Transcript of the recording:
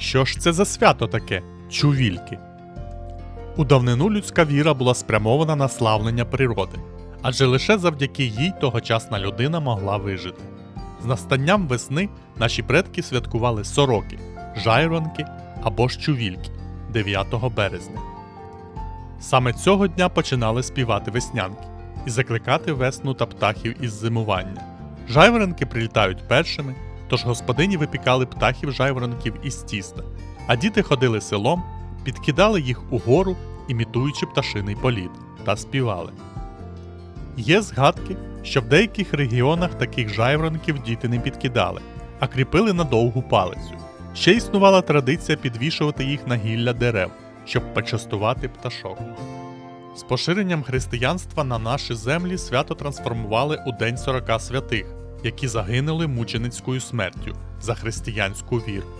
Що ж це за свято таке? Чувільки? У давнину людська віра була спрямована на славлення природи, адже лише завдяки їй тогочасна людина могла вижити. З настанням весни наші предки святкували сороки, жайронки або ж чувільки 9 березня. Саме цього дня починали співати веснянки і закликати весну та птахів із зимування. Жайворонки прилітають першими, тож господині випікали птахів жайворонків із тіста, а діти ходили селом, підкидали їх угору, імітуючи пташиний політ, та співали. Є згадки, що в деяких регіонах таких жайворонків діти не підкидали, а кріпили на довгу палицю. Ще існувала традиція підвішувати їх на гілля дерев, щоб почастувати пташок. З поширенням християнства на наші землі свято трансформували у День 40 святих, які загинули мученицькою смертю за християнську віру.